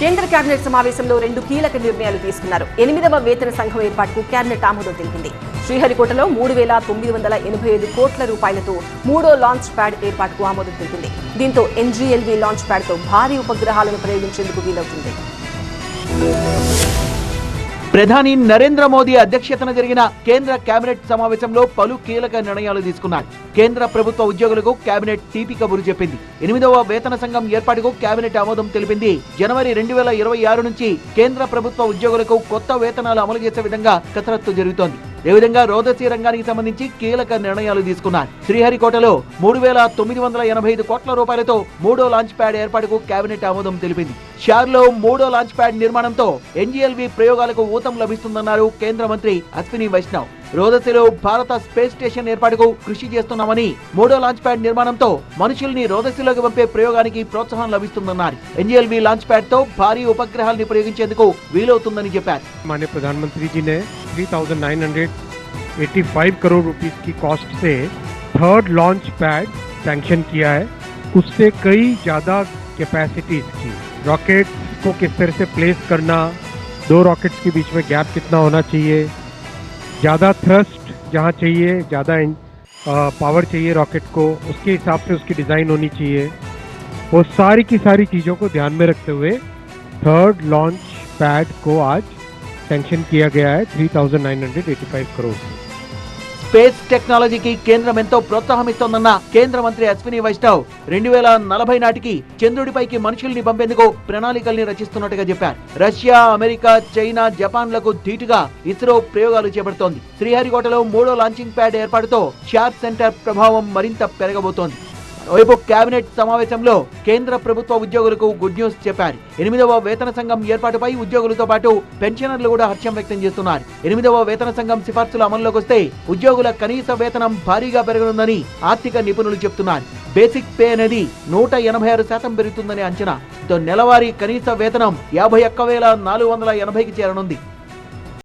కేంద్ర కేబినెట్ సమావేశంలో రెండు కీలక నిర్ణయాలు తీసుకున్నారు. ఎనిమిదవ వేతన సంఘం ఏర్పాటుకు కేబినెట్ ఆమోదం తెలిపింది. శ్రీహరికోటలో మూడు వేల తొమ్మిది వందల ఎనభై ఐదు కోట్ల రూపాయలతో మూడో లాంచ్ ప్యాడ్ ఏర్పాటుకు ఆమోదం తెలిపింది. దీంతో ఎన్జీఎల్వీ లాంచ్ ప్యాడ్తో భారీ ఉపగ్రహాలను ప్రయోగించేందుకు వీలవుతుంది. ప్రధాని నరేంద్ర మోదీ అధ్యక్షతన జరిగిన కేంద్ర కేబినెట్ సమావేశంలో పలు కీలక నిర్ణయాలు తీసుకున్నారు. కేంద్ర ప్రభుత్వ ఉద్యోగులకు కేబినెట్ తీపి కబురు చెప్పింది. ఎనిమిదవ వేతన సంఘం ఏర్పాటుకు కేబినెట్ ఆమోదం తెలిపింది. జనవరి రెండు వేల ఇరవై ఆరు నుంచి కేంద్ర ప్రభుత్వ ఉద్యోగులకు కొత్త వేతనాలు అమలు చేసే విధంగా కసరత్తు జరుగుతోంది. విధంగా రోదసీ రంగానికి సంబంధించి కీలక నిర్ణయాలు తీసుకున్నారు? శ్రీహరికోటలో మూడు వేల తొమ్మిది వందల ఎనభై ఐదు కోట్ల రూపాయలతో మూడో లాంచ్ ప్యాడ్ ఏర్పాటుకు కేబినెట్ ఆమోదం తెలిపింది. షార్లో మూడో లాంచ్ ప్యాడ్ నిర్మాణంతో ఎన్జీఎల్వి ప్రయోగాలకు ఊతం లభిస్తుందన్నారు కేంద్ర మంత్రి అశ్విని వైష్ణవ్. రోదసిలో భారత స్పేస్ స్టేషన్ ఏర్పాటుకు కృషి చేస్తున్నామని మూడో లాంచ్ ప్యాడ్ నిర్మాణంతో మనుషుల్ని రోదసిలోకి పంపే ప్రయోగానికి ప్రోత్సాహం లభిస్తుందన్నారు. ఎన్జీఎల్వి లాంచ్ ప్యాడ్తో భారీ ఉపగ్రహాల్ని ప్రయోగించేందుకు వీలవుతుందని చెప్పారు. ప్రధానమంత్రి 3,985 करोड़ रुपीस की कॉस्ट से थर्ड लॉन्च पैड सैंक्शन किया है। उससे कई ज़्यादा कैपेसिटीज की। रॉकेट को किस तरह से प्लेस करना दो रॉकेट्स के बीच में गैप कितना होना चाहिए ज़्यादा थ्रस्ट जहाँ चाहिए ज़्यादा पावर चाहिए रॉकेट को उसके हिसाब से उसकी डिज़ाइन होनी चाहिए। वो सारी की सारी चीज़ों को ध्यान में रखते हुए थर्ड लॉन्च पैड को आज सैंक्शन किया गया है 3,985 करोड़ से స్పేస్ టెక్నాలజీకి కేంద్రం ఎంతో ప్రోత్సాహం ఇస్తోందన్న కేంద్ర మంత్రి అశ్విని వైష్ణవ్ రెండు వేల నలభై నాటికి చంద్రుడిపైకి మనుషుల్ని పంపేందుకు ప్రణాళికల్ని రచిస్తున్నట్టుగా చెప్పారు రష్యా అమెరికా చైనా జపాన్లకు ధీటుగా ఇస్రో ప్రయోగాలు చేపడుతోంది శ్రీహరికోటలో మూడో లాంచింగ్ ప్యాడ్ ఏర్పాటుతో షార్ప్ సెంటర్ ప్రభావం మరింత పెరగబోతోంది మరోవైపు కేబినెట్ సమావేశంలో కేంద్ర ప్రభుత్వ ఉద్యోగులకు గుడ్ న్యూస్ చెప్పారు. ఎనిమిదవ వేతన సంఘం ఏర్పాటుపై ఉద్యోగులతో పాటు పెన్షనర్లు కూడా హర్షం వ్యక్తం చేస్తున్నారు. ఎనిమిదవ వేతన సంఘం సిఫార్సులు అమల్లోకి వస్తే ఉద్యోగుల కనీస వేతనం భారీగా పెరగనుందని ఆర్థిక నిపుణులు చెప్తున్నారు. బేసిక్ పే అనేది నూట ఎనభై ఆరు శాతం పెరుగుతుందని అంచనా. నెలవారీ కనీస వేతనం యాభై ఒక్క వేల నాలుగు వందల ఎనభైకి చేరనుంది.